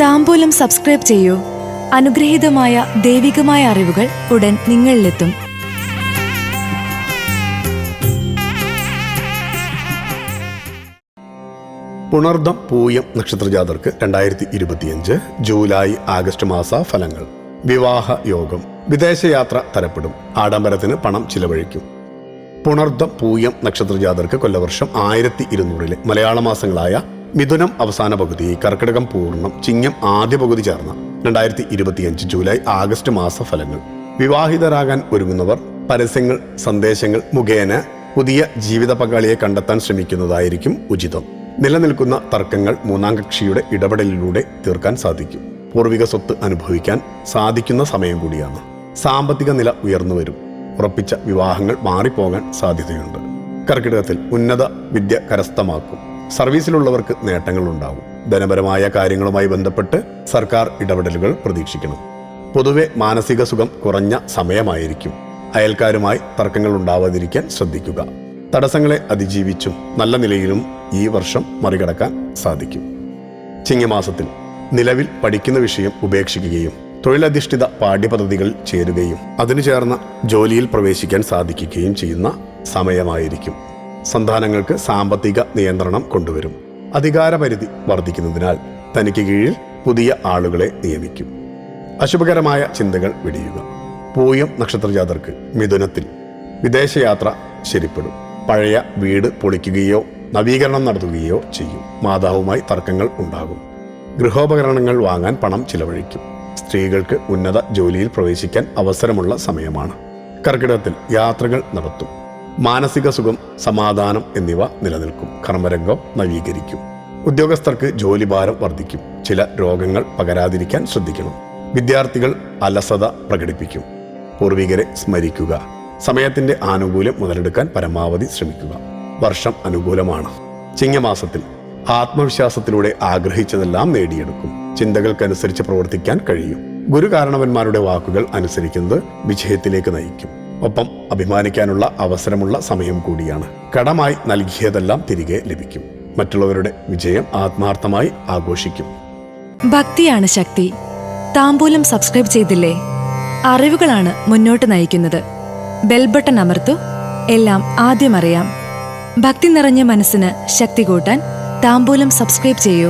താമ്പൂലം subscribe ചെയ്യൂ. അനുഗ്രഹീതമായ ദൈവികമായ അറിവുകൾ ഉടൻ നിങ്ങളിലെത്തും. പുണർദം പൂയം നക്ഷത്രജാതർക്ക് രണ്ടായിരത്തി ഇരുപത്തിയഞ്ച് ജൂലൈ ആഗസ്റ്റ് മാസ ഫലങ്ങൾ. വിവാഹ യോഗം. വിദേശയാത്ര തരപ്പെടും. ആഡംബരത്തിന് പണം ചിലവഴിക്കും. പുണർദം പൂയം നക്ഷത്രജാതർക്ക് കൊല്ലവർഷം ആയിരത്തി ഇരുന്നൂറിലെ മലയാള മാസങ്ങളായ മിഥുനം അവസാന പകുതി കർക്കിടകം പൂർണം ചിങ്ങം ആദ്യ പകുതി ചേർന്ന രണ്ടായിരത്തി ഇരുപത്തിയഞ്ച് ജൂലൈ ആഗസ്റ്റ് മാസ ഫലങ്ങൾ വിവാഹിതരാകാൻ ഒരുങ്ങുന്നവർ പരസ്യങ്ങൾ സന്ദേശങ്ങൾ മുഖേന പുതിയ ജീവിത പങ്കാളിയെ കണ്ടെത്താൻ ശ്രമിക്കുന്നതായിരിക്കും ഉചിതം. നിലനിൽക്കുന്ന തർക്കങ്ങൾ മൂന്നാം കക്ഷിയുടെ ഇടപെടലിലൂടെ തീർക്കാൻ സാധിക്കും. പൂർവിക സ്വത്ത് അനുഭവിക്കാൻ സാധിക്കുന്ന സമയം കൂടിയാണ്. സാമ്പത്തിക നില ഉയർന്നു വരും. ഉറപ്പിച്ച വിവാഹങ്ങൾ മാറിപ്പോകാൻ സാധ്യതയുണ്ട്. കർക്കിടകത്തിൽ ഉന്നത വിദ്യ കരസ്ഥമാക്കും. സർവീസിലുള്ളവർക്ക് നേട്ടങ്ങൾ ഉണ്ടാവും ധനപരമായ കാര്യങ്ങളുമായി ബന്ധപ്പെട്ട് സർക്കാർ ഇടപെടലുകൾ പ്രതീക്ഷിക്കണം പൊതുവെ മാനസിക സുഖം കുറഞ്ഞ സമയമായിരിക്കും. അയൽക്കാരുമായി തർക്കങ്ങൾ ഉണ്ടാവാതിരിക്കാൻ ശ്രദ്ധിക്കുക. തടസ്സങ്ങളെ അതിജീവിച്ചും നല്ല നിലയിലും ഈ വർഷം മറികടക്കാൻ സാധിക്കും. ചിങ്ങമാസത്തിൽ നിലവിൽ പഠിക്കുന്ന വിഷയം ഉപേക്ഷിക്കുകയും തൊഴിലധിഷ്ഠിത പാഠ്യപദ്ധതികൾ ചേരുകയും അതിനു ചേർന്ന ജോലിയിൽ പ്രവേശിക്കാൻ സാധിക്കുകയും ചെയ്യുന്ന സമയമായിരിക്കും. സന്താനങ്ങൾക്ക് സാമ്പത്തിക നിയന്ത്രണം കൊണ്ടുവരും. അധികാരപരിധി വർദ്ധിക്കുന്നതിനാൽ തനിക്ക് കീഴിൽ പുതിയ ആളുകളെ നിയമിക്കും. അശുഭകരമായ ചിന്തകൾ വെടിയുക. പൂയം നക്ഷത്രജാതർക്ക് മിഥുനത്തിൽ വിദേശയാത്ര ശരിപ്പെടും. പഴയ വീട് പൊളിക്കുകയോ നവീകരണം നടത്തുകയോ ചെയ്യും. മാതാവുമായി തർക്കങ്ങൾ ഉണ്ടാകും. ഗൃഹോപകരണങ്ങൾ വാങ്ങാൻ പണം ചിലവഴിക്കും. സ്ത്രീകൾക്ക് ഉന്നത ജോലിയിൽ പ്രവേശിക്കാൻ അവസരമുള്ള സമയമാണ്. കർക്കിടകത്തിൽ യാത്രകൾ നടത്തും. മാനസിക സുഖം സമാധാനം എന്നിവ നിലനിൽക്കും. കർമ്മരംഗം നവീകരിക്കും. ഉദ്യോഗസ്ഥർക്ക് ജോലിഭാരം വർദ്ധിക്കും. ചില രോഗങ്ങൾ പകരാതിരിക്കാൻ ശ്രദ്ധിക്കണം. വിദ്യാർത്ഥികൾ അലസത പ്രകടിപ്പിക്കും. പൂർവികരെ സ്മരിക്കുക. സമയത്തിന്റെ ആനുകൂല്യം മുതലെടുക്കാൻ പരമാവധി ശ്രമിക്കുക. വർഷം അനുകൂലമാണ്. ചിങ്ങമാസത്തിൽ ആത്മവിശ്വാസത്തിലൂടെ ആഗ്രഹിച്ചതെല്ലാം നേടിയെടുക്കും. ചിന്തകൾക്കനുസരിച്ച് പ്രവർത്തിക്കാൻ കഴിയും. ഗുരുകാരണവന്മാരുടെ വാക്കുകൾ അനുസരിക്കുന്നത് വിജയത്തിലേക്ക് നയിക്കും. ഒപ്പം അഭിമാനിക്കാനുള്ള അവസരമുള്ള സമയം കൂടിയാണ്. കടമായി നൽകിയതെല്ലാം തിരികെ ലഭിക്കും. മറ്റുള്ളവരുടെ വിജയം ആത്മാർത്ഥമായി ആഘോഷിക്കും. ഭക്തിയാണ് ശക്തി. താമ്പൂലം സബ്സ്ക്രൈബ് ചെയ്തില്ലേ? അറിവുകളാണ് മുന്നോട്ട് നയിക്കുന്നത്. ബെൽബട്ടൺ അമർത്തു. എല്ലാം ആദ്യം അറിയാം. ഭക്തി നിറഞ്ഞ മനസ്സിന് ശക്തി കൂട്ടാൻ താമ്പൂലം സബ്സ്ക്രൈബ് ചെയ്യൂ.